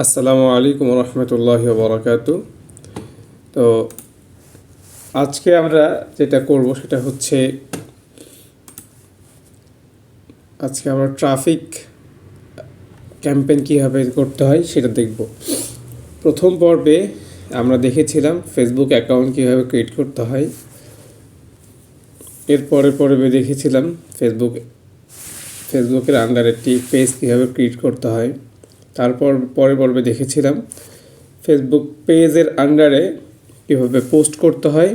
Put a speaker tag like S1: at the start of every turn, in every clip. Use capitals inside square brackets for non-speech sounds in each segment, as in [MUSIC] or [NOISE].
S1: আসসালামু আলাইকুম রহমতুল্লাহ বরাকাত তো আজকে আমরা যেটা করব সেটা হচ্ছে, আজকে আমরা ট্রাফিক ক্যাম্পেন কীভাবে করতে হয় সেটা দেখব। প্রথম পর্বে আমরা দেখেছিলাম ফেসবুক অ্যাকাউন্ট কীভাবে ক্রিয়েট করতে হয়। এর পরের পর্বে দেখেছিলাম ফেসবুক ফেসবুকের আন্ডার একটি পেজ কীভাবে ক্রিয়েট করতে হয়। তারপর পরের পর্বে দেখেছিলাম। ফেসবুক পেজের আন্ডারে কীভাবে পোস্ট করতে হয়।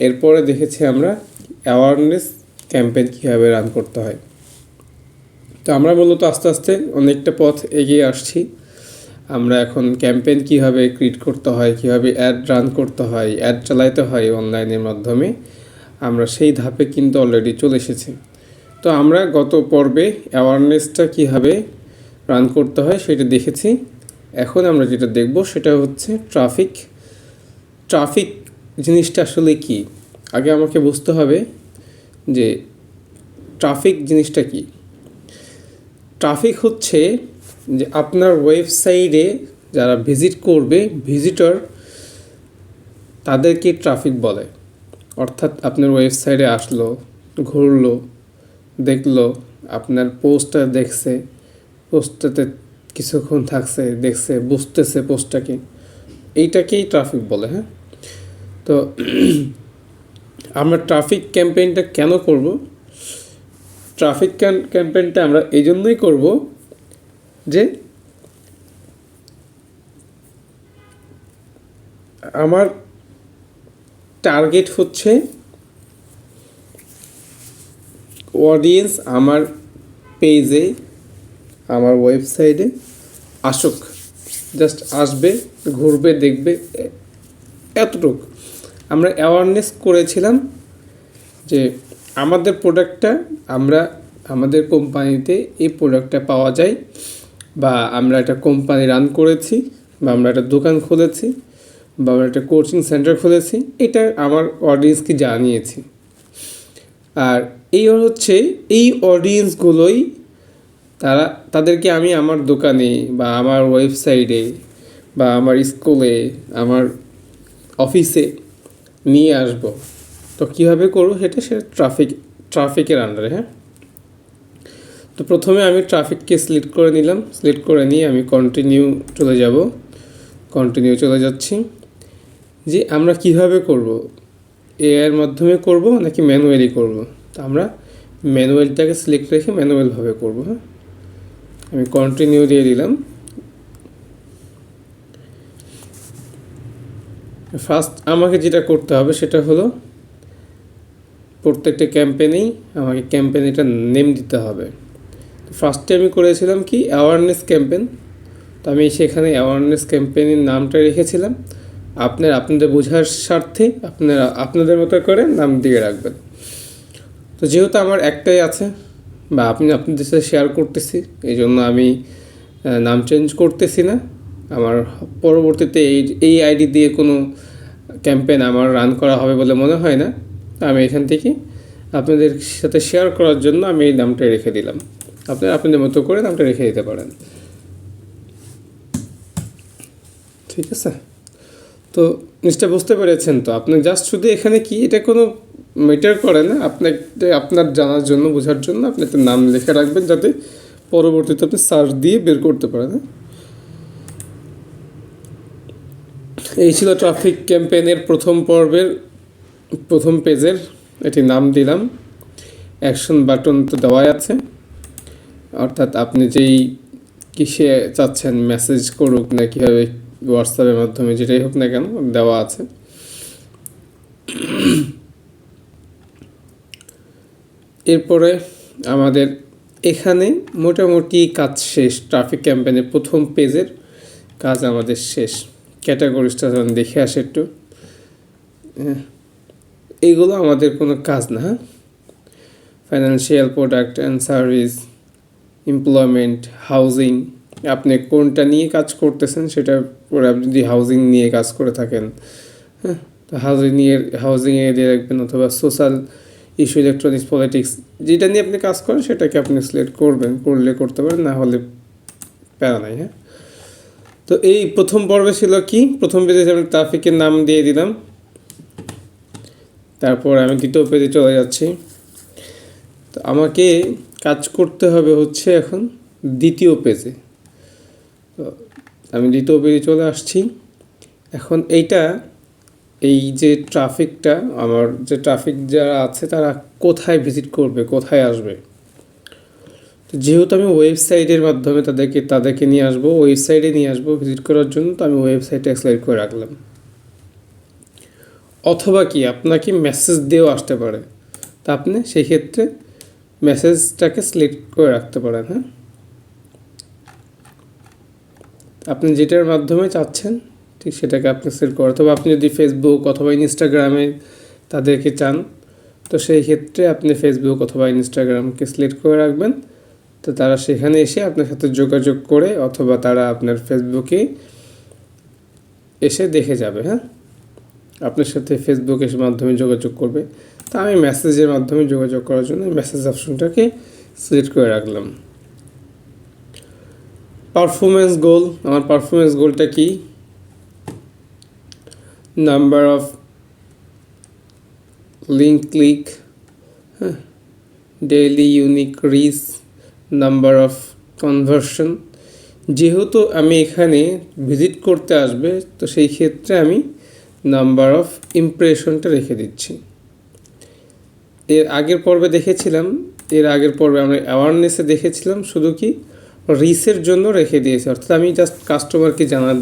S1: এরপরে দেখেছি আমরা অ্যাওয়ারনেস ক্যাম্পেইন কীভাবে রান করতে হয়। তো আমরা মূলত আস্তে আস্তে অনেকটা পথ এগিয়ে আসছি। আমরা এখন ক্যাম্পেইন কীভাবে ক্রিয়েট করতে হয়, কীভাবে অ্যাড রান করতে হয় অ্যাড চালাইতে হয় অনলাইনের মাধ্যমে, আমরা সেই ধাপে কিন্তু অলরেডি চলে এসেছি। তো আমরা গত পর্বে অ্যাওয়ারনেসটা কীভাবে রান করতে হয়, সেটা দেখেছি। এখন আমরা যেটা দেখব সেটা হচ্ছে ট্রাফিক ট্রাফিক জিনিসটা আসলে কি? আগে আমাকে বুঝতে হবে যে ট্রাফিক জিনিসটা কি? ট্রাফিক হচ্ছে যে আপনার ওয়েবসাইটে যারা ভিজিট করবে ভিজিটর তাদেরকে ট্রাফিক বলে। অর্থাৎ আপনার ওয়েবসাইটে আসলো, ঘুরলো, দেখল, আপনার পোস্টটা দেখছে পোস্টটাতে কিছুক্ষণ থাকছে, দেখছে, বুঝতেছে পোস্টটাকে। এইটাকেই ট্রাফিক বলে হ্যাঁ? তো [CLEARS THROAT] আমরা ট্রাফিক ক্যাম্পেইনটা কেন করব? ট্রাফিক ক্যাম্পেইনটা আমরা এই জন্যই করব যে আমার টার্গেট হচ্ছে অডিয়েন্স আমার পেজে আমার ওয়েবসাইটে আসুক। জাস্ট আসবে, ঘুরবে, দেখবে এতটুক। আমরা অ্যাওয়ারনেস করেছিলাম যে আমাদের প্রোডাক্টটা আমরা আমাদের কোম্পানিতে এই প্রোডাক্টটা পাওয়া যায় বা আমরা একটা কোম্পানি রান করেছি বা আমরা একটা দোকান খুলেছি বা আমরা একটা কোচিং সেন্টার খুলেছি, এটা আমার অডিয়েন্সকে জানিয়েছি। আর এই হচ্ছে, এই অডিয়েন্সগুলোই তারা, তাদেরকে আমি আমার দোকানে বা আমার ওয়েবসাইটে বা আমার স্কুলে আমার অফিসে নিয়ে আসব। তো কীভাবে করব সেটা সেটা ট্রাফিক ট্রাফিকের আন্ডারে হ্যাঁ? তো প্রথমে আমি ট্রাফিককে সিলেক্ট করে নিলাম। সিলেক্ট করে নিয়ে আমি কন্টিনিউ চলে যাব। কন্টিনিউ চলে যাচ্ছি। যে আমরা কীভাবে করব? এআইয়ের মাধ্যমে করব নাকি ম্যানুয়ালি করব? তো আমরা ম্যানুয়ালটাকে সিলেক্ট রেখে ম্যানুয়ালভাবে করব হ্যাঁ? আমি কন্টিনিউ দিয়ে দিলাম। ফার্স্ট আমাকে যেটা করতে হবে সেটা হলো, প্রত্যেকটা ক্যাম্পেনেই আমাকে ক্যাম্পেনিটা নেম দিতে হবে। ফার্স্টে আমি করেছিলাম কি? অ্যাওয়ারনেস ক্যাম্পেন তো আমি সেখানে অ্যাওয়ারনেস ক্যাম্পেনের নামটা রেখেছিলাম। আপনার, আপনাদের বোঝার স্বার্থে আপনারা, আপনাদের মতো করে নাম দিয়ে রাখবেন। তো যেহেতু আমার একটাই আছে বা আপনি আপনাদের সাথে শেয়ার করতেছি এই জন্য আমি নাম চেঞ্জ করতেছি না। আমার পরবর্তীতে এই এই আইডি দিয়ে কোনো ক্যাম্পেন আমার রান করা হবে বলে মনে হয় না। আমি এখান থেকে আপনাদের সাথে শেয়ার করার জন্য আমি এই নামটা রেখে দিলাম। আপনারা আপনাদের মতো করে নামটা রেখে দিতে পারেন। ঠিক আছে? তো নিশ্চয় বুঝতে পেরেছেন তো? আপনি জাস্ট শুধু এখানে কি? এটা কোনো মেটার করে না? আপনাকে, আপনার জানার জন্য, বোঝার জন্য আপনি একটা নাম লিখে রাখবেন যাতে পরবর্তীতে আপনি সার্চ দিয়ে বের করতে পারেন হ্যাঁ? এই ছিল ট্রাফিক ক্যাম্পেইনের প্রথম পর্বের, প্রথম পেজের এটি নাম দিলাম। অ্যাকশন বাটন তো দেওয়াই আছে। অর্থাৎ আপনি যেই কিসে চাচ্ছেন মেসেজ করুক না কীভাবে হোয়াটসঅ্যাপের মাধ্যমে যেটাই হোক না কেন দেওয়া আছে। এরপরে আমাদের এখানে মোটামুটি কাজ শেষ ট্রাফিক ক্যাম্পেনের প্রথম পেজের কাজ আমাদের শেষ। ক্যাটাগরিজটা যখন দেখে আসে একটু। এইগুলো আমাদের কোনো কাজ না হ্যাঁ? Financial product and service employment housing আপনি কোনটা নিয়ে কাজ করতেছেন সেটা পরে আপনি যদি হাউজিং নিয়ে কাজ করে থাকেন হ্যাঁ? হাউজিং নিয়ে হাউজিংয়ে দিয়ে রাখবেন অথবা সোশ্যাল ইস্যু ইলেকট্রনিক্স পলিটিক্স যেটা নিয়ে আপনি কাজ করেন সেটাকে আপনি সিলেক্ট করবেন, করলে করতে পারেন, না হলে প্যারা নাই হ্যাঁ? তো এই প্রথম পর্বে ছিল কি? প্রথম পেজে আমি ট্রাফিকের নাম দিয়ে দিলাম। তারপর আমি দ্বিতীয় পেজে চলে যাচ্ছি। তো আমাকে কাজ করতে হবে হচ্ছে এখন দ্বিতীয় পেজে আমি দ্বিতীয় বেরিয়ে চলে আসছি। এখন এইটা, এই যে ট্রাফিকটা, আমার যে ট্রাফিক যারা আছে তারা কোথায় ভিজিট করবে, কোথায় আসবে? তো যেহেতু আমি ওয়েবসাইটের মাধ্যমে তাদেরকে তাদেরকে নিয়ে আসব, ওয়েবসাইটে নিয়ে আসব ভিজিট করার জন্য, তো আমি ওয়েবসাইটে সিলেক্ট করে রাখলাম। অথবা কি, আপনাকে মেসেজ দিয়েও আসতে পারে। তা আপনি সেই ক্ষেত্রে মেসেজটাকে সিলেক্ট করে রাখতে পারেন হ্যাঁ? আপনি যেটার মাধ্যমে চাচ্ছেন, ঠিক সেটাকে আপনি সিলেক্ট করে অথবা আপনি যদি ফেসবুক অথবা ইনস্টাগ্রামে তাদেরকে চান, তো সেই ক্ষেত্রে আপনি ফেসবুক অথবা ইনস্টাগ্রামকে সিলেক্ট করে রাখবেন। তো তারা সেখানে এসে আপনার সাথে যোগাযোগ করে অথবা তারা আপনার ফেসবুকে এসে দেখে যাবে হ্যাঁ? আপনার সাথে ফেসবুকের মাধ্যমে যোগাযোগ করবে। তা আমি মেসেজের মাধ্যমে যোগাযোগ করার জন্য মেসেজ অপশনটাকে সিলেক্ট করে রাখলাম। পারফরমেন্স গোল আমার পারফরমেন্স গোলটা কি? নাম্বার অফ লিঙ্ক ক্লিক হ্যাঁ daily unique reach number of conversion যেহেতু আমি এখানে ভিজিট করতে আসবে, তো সেই ক্ষেত্রে আমি নাম্বার অফ ইমপ্রেশনটা রেখে দিচ্ছি। এর আগের পর্বে দেখেছিলাম, এর আগের পর্বে আমরা অ্যাওয়ারনেসে দেখেছিলাম, শুধু কি রিসের জন্য রেখে দিয়েছি। অর্থাৎ আমি জাস্ট কাস্টমারকে জানা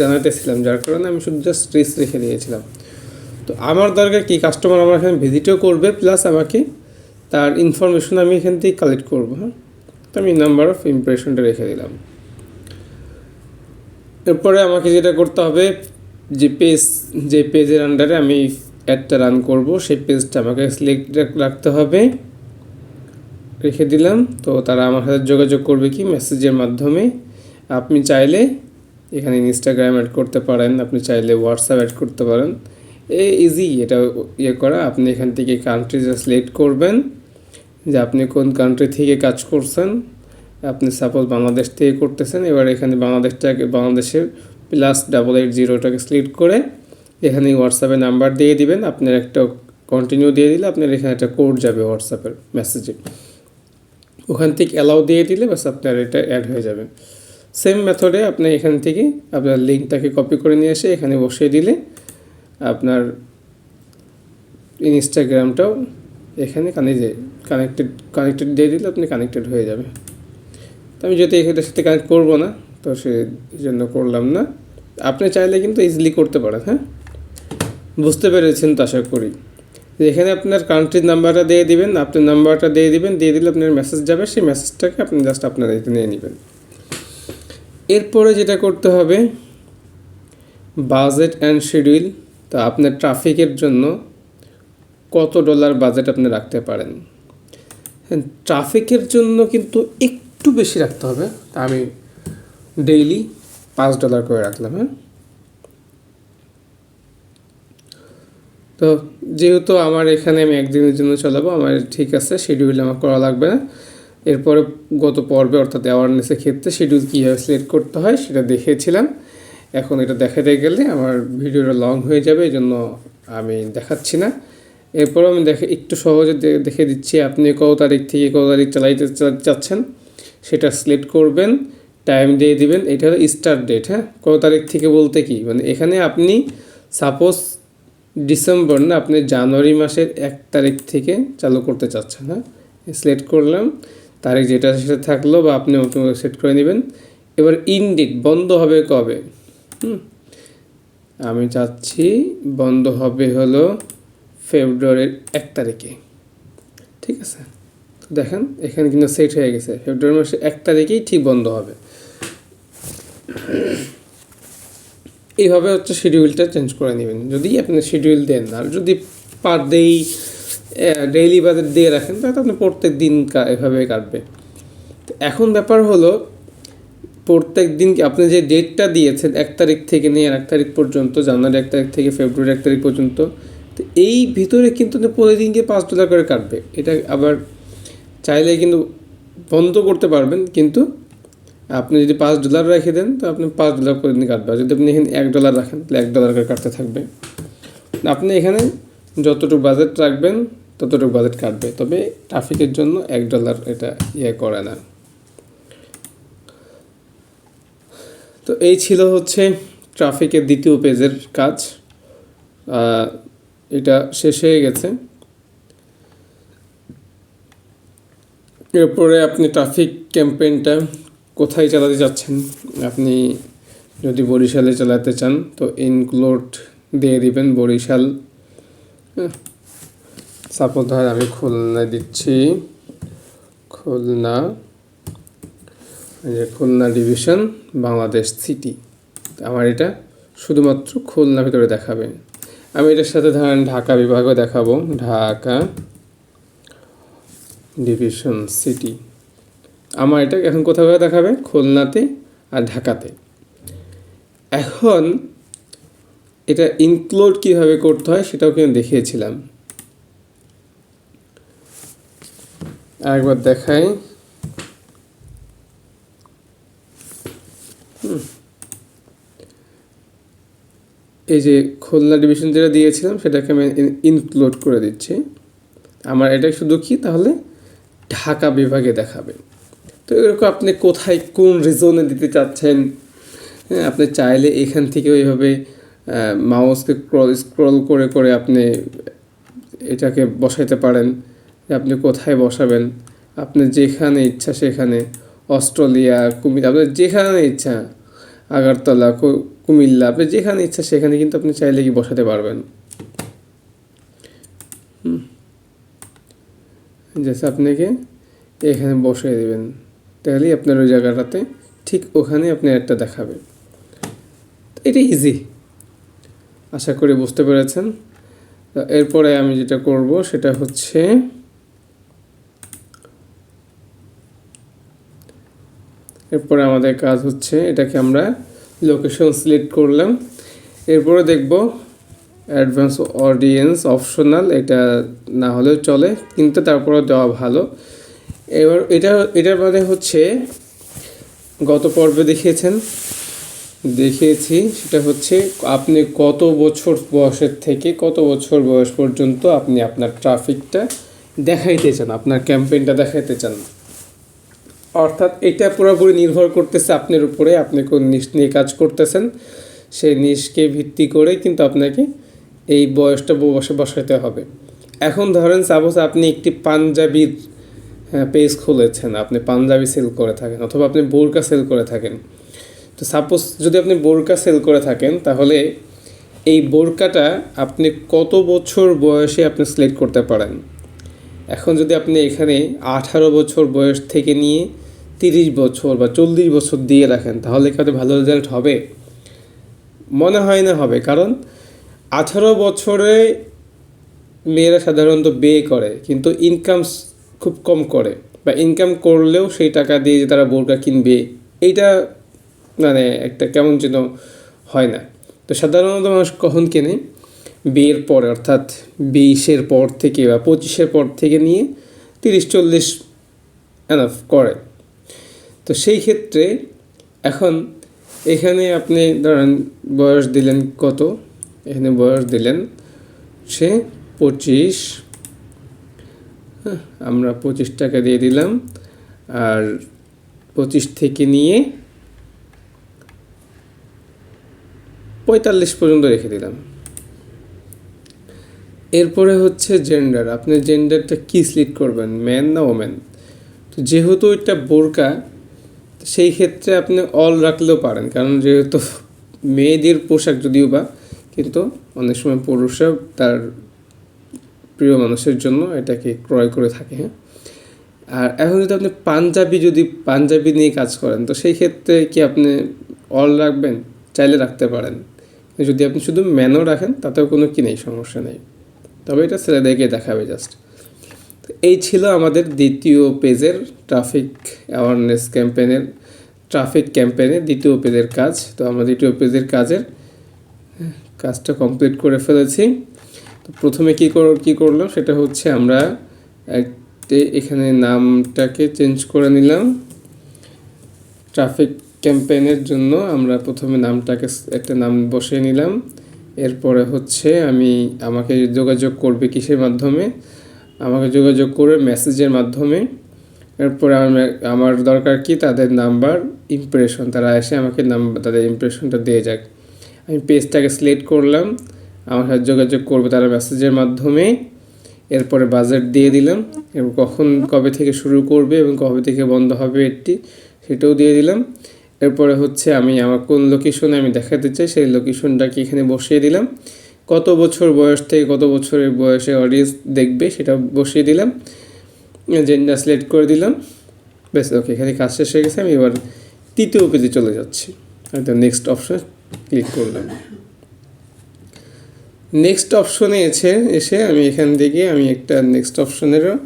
S1: জানাতেছিলাম যার কারণে আমি শুধু জাস্ট রিস রেখে দিয়েছিলাম। তো আমার দরকার কি কাস্টমার আমার এখানে ভিজিটও করবে প্লাস আমাকে তার ইনফরমেশন আমি এখান থেকে কালেক্ট করব হ্যাঁ? তো আমি নাম্বার অফ ইমপ্রেশনটা রেখে দিলাম। এরপরে আমাকে যেটা করতে হবে, যে পেজ যে পেজের আন্ডারে আমি অ্যাডটা রান করব, সেই পেজটা আমাকে সিলেক্ট রাখতে হবে। রেখে দিলাম। তো তারা আমার সাথে যোগাযোগ করবে কি মেসেজের মাধ্যমে। আপনি চাইলে এখানে ইনস্টাগ্রাম অ্যাড করতে পারেন, আপনি চাইলে হোয়াটসঅ্যাপ অ্যাড করতে পারেন। এ ইজি এটা ইয়ে করা। আপনি এখান থেকে কান্ট্রিটা সিলেক্ট করবেন যে আপনি কোন কান্ট্রি থেকে কাজ করছেন। আপনি সাপোজ বাংলাদেশ থেকে করতেছেন, এবার এখানে বাংলাদেশটাকে, বাংলাদেশের প্লাস ডাবল এইট জিরোটাকে সিলেক্ট করে এখানে হোয়াটসঅ্যাপে নাম্বার দিয়ে দিবেন। আপনার একটা কন্টিনিউ দিয়ে দিলে আপনার এখানে একটা কোড যাবে হোয়াটসঅ্যাপের মেসেজে ওখান থেকে অ্যালাউ দিয়ে দিলে বাস আপনার এটা অ্যাড হয়ে যাবে। সেম মেথডে আপনি এখান থেকে আপনার লিঙ্কটাকে কপি করে নিয়ে এসে এখানে বসিয়ে দিলে আপনার ইনস্টাগ্রামটাও এখানে কানে যে কানেক্টেড কানেক্টেড দিয়ে দিলে আপনি কানেক্টেড হয়ে যাবে। তো আমি যদি এখানের সাথে কানেক্ট করব না, তো সেই জন্য করলাম না। আপনি চাইলে কিন্তু ইজিলি করতে পারেন হ্যাঁ? বুঝতে পেরেছেন তো আশা করি। এখানে আপনার কান্ট্রির নাম্বারটা দিয়ে দিবেন, আপনার নাম্বারটা দিয়ে দিবেন, দিয়ে দিলে আপনার মেসেজ যাবে, সেই মেসেজটাকে আপনি জাস্ট আপনার এতে নিয়ে নেবেন। এরপরে যেটা করতে হবে বাজেট অ্যান্ড শিডিউল তো আপনার ট্রাফিকের জন্য কত ডলার বাজেট আপনি রাখতে পারেন। হ্যাঁ ট্রাফিকের জন্য কিন্তু একটু বেশি রাখতে হবে, তা আমি ডেইলি পাঁচ ডলার করে রাখলাম হ্যাঁ। তো যেহেতু আমার এখানে আমি একদিনের জন্য চালাবো, আমার ঠিক আছে শিডিউল আমার করা লাগবে না। এরপরে গত পর্বে অর্থাৎ অ্যাওয়ারনেসের ক্ষেত্রে শিডিউল কীভাবে সিলেক্ট করতে হয় সেটা দেখিয়েছিলাম এখন এটা দেখাতে গেলে আমার ভিডিওটা লং হয়ে যাবে এই জন্য আমি দেখাচ্ছি না। এরপর আমি দেখে, একটু সহজে দেখে দিচ্ছি, আপনি কত তারিখ থেকে কত তারিখ চালাইতে চাচ্ছেন, সেটা সিলেক্ট করবেন টাইম দিয়ে দিবেন। এটা হলো স্টার্ট ডেট হ্যাঁ? কত তারিখ থেকে বলতে কি? মানে এখানে আপনি সাপোজ ডিসেম্বর না আপনি জানুয়ারি মাসের এক তারিখ থেকে চালু করতে চাচ্ছেন হ্যাঁ? সিলেক্ট করলাম, তারিখ যেটা সেটা থাকল বা আপনি সেট করে নেবেন। এবার ইনডিট বন্ধ হবে কবে? হুম? আমি চাচ্ছি বন্ধ হবে হলো ফেব্রুয়ারির এক তারিখে। ঠিক আছে? তো দেখেন, এখানে কিন্তু সেট হয়ে গেছে। ফেব্রুয়ারি মাসের এক তারিখেই ঠিক বন্ধ হবে। এইভাবে হচ্ছে শিডিউলটা চেঞ্জ করে নেবেন। যদি আপনি শিডিউল দেন, আর যদি পার ডেই ডেইলি বাজার দিয়ে রাখেন, তাহলে আপনি প্রত্যেক দিন এভাবে কাটবে। এখন ব্যাপার হলো, প্রত্যেক দিন আপনি যে ডেটটা দিয়েছেন, এক তারিখ থেকে নিয়ে এক তারিখ পর্যন্ত, জানুয়ারি এক তারিখ থেকে, ফেব্রুয়ারি এক তারিখ পর্যন্ত, তো এই ভিতরে কিন্তু প্রতিদিনকে পাঁচ ডলার করে কাটবে। এটা আবার চাইলে কিন্তু বন্ধ করতে পারবেন, কিন্তু আপনি যদি পাঁচ ডলার রেখে দেন, তো আপনি পাঁচ ডলার প্রতিদিন কাটবে। যদি আপনি এখানে এক ডলার রাখেন, তাহলে এক ডলার করে কাটতে থাকবে। আপনি এখানে যতটুকু বাজেট রাখবেন, ততটুকু বাজেট কাটবে। তবে ট্রাফিকের জন্য এক ডলার এটা ইয়ে করে না। তো এই ছিল হচ্ছে ট্রাফিকের দ্বিতীয় পেজের কাজ। এটা শেষ হয়ে গেছে। এরপরে আপনি ট্রাফিক ক্যাম্পেইনটা কোথায় চালাতে যাচ্ছেন? আপনি যদি বরিশালে চালাতে চান, তো ইনক্লুড দিয়ে দিবেন বরিশাল। সাপোজ ধর আমি খুলনায় দিচ্ছি। খুলনা যে খুলনা ডিভিশন বাংলাদেশ সিটি আমার এটা শুধুমাত্র খুলনা ভিতরে দেখাবে। আমি এটার সাথে ধরেন ঢাকা বিভাগও দেখাবো। ঢাকা ডিভিশন সিটি আমার এটা এখন কোথাও দেখাবে? খুলনাতে আর ঢাকাতে। এখন এটা ইনক্লুড কীভাবে করতে হয় সেটাও কিন্তু দেখিয়েছিলাম। আরেকবার দেখাই। এই যে খুলনা ডিভিশন যেটা দিয়েছিলাম, সেটাকে আমি ইনক্লুড করে দিচ্ছি। আমার এটা শুধু কি? তাহলে ঢাকা বিভাগে দেখাবে। তো এরকম আপনি কোথায় কোন রিজনে দিতে চাচ্ছেন? হ্যাঁ আপনি চাইলে এখান থেকে ওইভাবে মাউসকে স্ক্রল স্ক্রল করে করে আপনি এটাকে বসাইতে পারেন। আপনি কোথায় বসাবেন? আপনি যেখানে ইচ্ছা সেখানে। অস্ট্রেলিয়া, কুমিল্লা আপনার যেখানে ইচ্ছা, আগারতলা কুমিল্লা, আপনি যেখানে ইচ্ছা সেখানে কিন্তু আপনি চাইলে কি বসাতে পারবেন। জাস্ট আপনাকে এখানে বসিয়ে দেবেন। তাহলেই আপনার ওই জায়গাটাতে ঠিক ওখানে আপনি একটা দেখাবে এটা ইজি আশা করি বুঝতে পেরেছেন। এরপরে আমি যেটা করব সেটা হচ্ছে এরপরে আমাদের কাজ হচ্ছে এটাকে আমরা লোকেশন সিলেক্ট করলাম। এরপরে দেখব অ্যাডভান্স অডিয়েন্স অপশনাল এটা না হলেও চলে, কিন্তু তারপরে দেওয়া ভালো। এবার এটা, এটার মানে হচ্ছে গত পর্বে দেখিয়েছেন, দেখিয়েছি, সেটা হচ্ছে আপনি কত বছর বয়সের থেকে, কত বছর বয়স পর্যন্ত আপনি আপনার ট্রাফিকটা দেখাইতে চান, আপনার ক্যাম্পেইনটা দেখাইতে চান? অর্থাৎ এটা পুরোপুরি নির্ভর করতেছে আপনার উপরে, আপনি কোন নিশ নিয়ে কাজ করতেছেন, সেই নিশকে ভিত্তি করে কিন্তু আপনাকে এই বয়সটা বসে বসাতে হবে। এখন ধরেন সাপোজ আপনি একটি পাঞ্জাবির পেজ খুলেছেন, আপনি পাঞ্জাবি সেল করে থাকেন অথবা আপনি বোরকা সেল করে থাকেন। তো সাপোজ যদি আপনি বোরকা সেল করে থাকেন, তাহলে এই বোরকাটা আপনি কত বছর বয়সে আপনি সিলেক্ট করতে পারেন? এখন যদি আপনি এখানে আঠারো বছর বয়স থেকে নিয়ে তিরিশ বছর বা চল্লিশ বছর দিয়ে রাখেন, তাহলে কি ভালো রেজাল্ট হবে? মনে হয় না হবে, কারণ আঠারো বছরে মেয়েরা সাধারণত বিয়ে করে, কিন্তু ইনকাম খুব কম করে বা ইনকাম করলেও সেই টাকা দিয়ে যে তারা বোরকা কিনবে, এইটা মানে একটা কেমন যেন হয় না। তো সাধারণত মানুষ কখন কেনে? বিয়ের পরে, অর্থাৎ বিশের পর থেকে বা পঁচিশের পর থেকে নিয়ে তিরিশ, চল্লিশ এনাফ করে। তো সেই ক্ষেত্রে এখন এখানে আপনি ধরেন বয়স দিলেন কত? এখানে বয়স দিলেন সে পঁচিশ হ্যাঁ, আমরা পঁচিশ টাকা দিয়ে দিলাম। আর পঁচিশ থেকে নিয়ে পঁয়তাল্লিশ পর্যন্ত রেখে দিলাম। এরপরে হচ্ছে জেন্ডার আপনি জেন্ডারটা কী সিলেক্ট করবেন ম্যান না ওম্যান তো যেহেতু এটা বোরকা সেই ক্ষেত্রে আপনি অল রাখলেও পারেন। কারণ যেহেতু মেয়েদের পোশাক যদিও বা কিন্তু অনেক সময় পুরুষরা তার প্রিয় মানুষের জন্য এটাকে ক্রয় করে থাকে হ্যাঁ? আর এখন যদি আপনি পাঞ্জাবি যদি পাঞ্জাবি নিয়ে কাজ করেন তো সেই ক্ষেত্রে কি আপনি অল রাখবেন? চাইলে রাখতে পারেন। যদি আপনি শুধু ম্যানও রাখেন তাতেও কোনো কি নেই সমস্যা নেই। তবে এটা ছেলেদেরকে দেখাবে জাস্ট এই ছিল আমাদের দ্বিতীয় পেজের ট্রাফিক অ্যাওয়ারনেস ক্যাম্পেনের ট্রাফিক ক্যাম্পেনের দ্বিতীয় পেজের কাজ। তো আমরা দ্বিতীয় পেজের কাজের হ্যাঁ, কাজটা কমপ্লিট করে ফেলেছি। প্রথমে কী কর, কী করলাম সেটা হচ্ছে আমরা একটি, এখানে নামটাকে চেঞ্জ করে নিলাম। ট্রাফিক ক্যাম্পেইনের জন্য আমরা প্রথমে নামটাকে একটা নাম বসিয়ে নিলাম। এরপরে হচ্ছে আমি আমাকে যোগাযোগ করবে কিসের মাধ্যমে? আমাকে যোগাযোগ করে মেসেজের মাধ্যমে। এরপরে আমি আমার দরকার কি? তাদের নাম্বার ইমপ্রেশন তারা এসে আমাকে নাম্বার তাদের ইমপ্রেশনটা দিয়ে যাক। আমি পেজটাকে সিলেক্ট করলাম। আমার সাথে যোগাযোগ করবে তারা মেসেজের মাধ্যমে। এরপরে বাজেট দিয়ে দিলাম এবং কখন কবে থেকে শুরু করবে এবং কবে থেকে বন্ধ হবে এটি সেটাও দিয়ে দিলাম। এরপরে হচ্ছে আমি আমার কোন লোকেশনে আমি দেখাতে চাই সেই লোকেশনটাকে এখানে বসিয়ে দিলাম। কত বছর বয়স থেকে কত বছরের বয়সে অডিয়েন্স দেখবে সেটা বসিয়ে দিলাম। জেন্ডার সিলেক্ট করে দিলাম। বেশ ওকে এখানে কাজ শেষ হয়ে গেছে, আমি এবার তৃতীয় পেজে চলে যাচ্ছি। নেক্সট অপশন ক্লিক করলাম। নেক্সট অপশনে এসে এসে আমি এখান থেকে আমি একটা নেক্সট অপশনেরও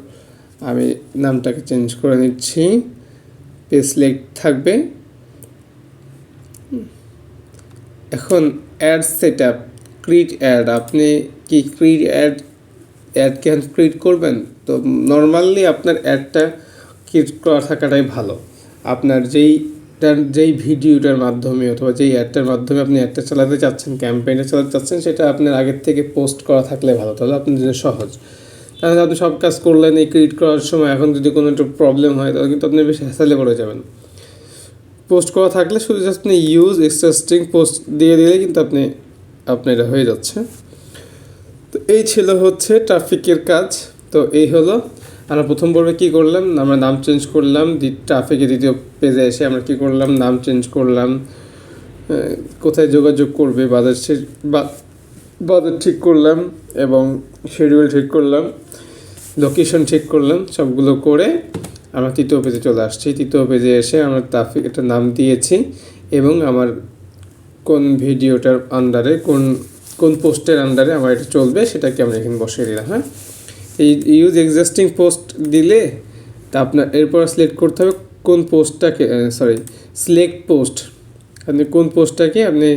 S1: আমি নামটাকে চেঞ্জ করে নিচ্ছি। পেজ থাকবে। এখন ad set up create ad আপনি কি create ad ad can create করবেন? তো নর্মালি আপনার অ্যাডটা ক্রিয়েট করা থাকাটাই ভালো। আপনার যেইটার যেই ভিডিওটার মাধ্যমে অথবা যেই অ্যাডটার মাধ্যমে আপনি অ্যাডটা চালাতে চাচ্ছেন, ক্যাম্পেইনটা চালাতে চাচ্ছেন, সেটা আপনার আগের থেকে পোস্ট করা থাকলে ভালো। তাহলে আপনার জন্য সহজ। তাহলে আপনি সব কাজ করলেন, এই ক্রিয়েট করার সময় এখন যদি কোনো একটা প্রবলেম হয়, তাহলে কিন্তু আপনি বেশি হ্যাসালে পড়ে যাবেন। পোস্ট করা থাকলে শুধু জাস্ট আপনি ইউজ এক্সট্রাস্টিং পোস্ট দিয়ে দিলে কিন্তু আপনি আপনার এটা হয়ে যাচ্ছে। তো এই ছিল হচ্ছে ট্রাফিকের কাজ। তো এই হলো আমরা প্রথম পর্বে কী করলাম? আমরা নাম চেঞ্জ করলাম ট্রাফিকের দ্বিতীয় পেজে এসে আমরা কী করলাম? নাম চেঞ্জ করলাম। কোথায় যোগাযোগ করবে? বাজার বাজার ঠিক করলাম এবং শিডিউল ঠিক করলাম লোকেশন ঠিক করলাম, সবগুলো করে আমরা তৃতীয় পেজে চলে আসছি। তৃতীয় পেজে এসে আমরা ট্রাফিক একটা নাম দিয়েছি এবং আমার কোন ভিডিওটার আন্ডারে কোন কোন পোস্টের আন্ডারে আমার এটা চলবে, সেটাকে আমরা এখানে বসিয়ে দিলাম হ্যাঁ? এই ইউজ এক্সিস্টিং পোস্ট দিলে তা আপনার এরপর সিলেক্ট করতে হবে কোন পোস্টটাকে সরি সিলেক্ট পোস্ট আপনি কোন পোস্টটাকে আপনি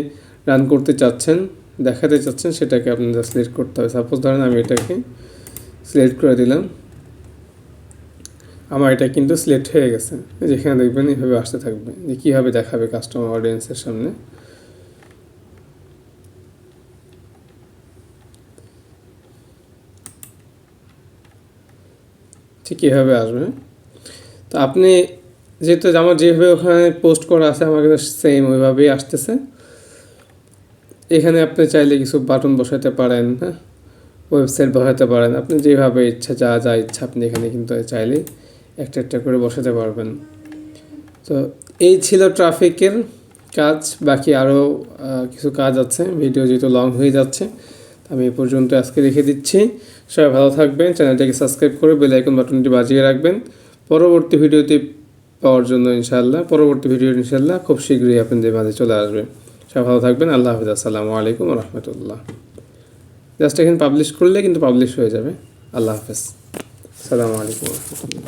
S1: রান করতে চাচ্ছেন, দেখাতে চাচ্ছেন, সেটাকে আপনাদের সিলেক্ট করতে হবে। সাপোজ ধরেন আমি এটাকে সিলেক্ট করে দিলাম। আমার এটা কিন্তু সিলেক্ট হয়ে গেছে। যেখানে দেখবেন, এইভাবে আসতে থাকবে। যে কীভাবে দেখাবে কাস্টমার অডিয়েন্সের সামনে। ঠিক এভাবে আসবে। তো আপনি যেহেতু আমার যেভাবে ওখানে পোস্ট করা আছে, আমার কাছে সেম ওইভাবেই আসতেছে। এখানে আপনি চাইলে কিছু বাটন বসাতে পারেন হ্যাঁ? ওয়েবসাইট বসাতে পারেন। আপনি যেভাবে ইচ্ছা, যা যা ইচ্ছা আপনি এখানে কিন্তু চাইলেই একটা একটা করে বসাতে পারবেন। তো এই ছিল ট্রাফিকের কাজ। বাকি আরও কিছু কাজ আছে। ভিডিও যেহেতু লং হয়ে যাচ্ছে আমি এ পর্যন্ত আজকে রেখে দিচ্ছি। সবাই ভালো থাকবেন, চ্যানেলটাকে সাবস্ক্রাইব করে বেল আইকন বাটনটি বাজিয়ে রাখবেন। পরবর্তী ভিডিওতে পাওয়ার জন্য ইনশাআল্লাহ, পরবর্তী ভিডিও ইনশাআল্লাহ খুব শীঘ্রই আপনাদের মাঝে চলে আসবে। সবাই ভালো থাকবেন, আল্লাহ হাফিজ, আসসালামু আলাইকুম রহমতুল্লাহ। জাস্ট এখানে পাবলিশ করলে কিন্তু পাবলিশ হয়ে যাবে। আল্লাহ হাফেজ। আসসালামু আলাইকুম রহমতুল্লাহ।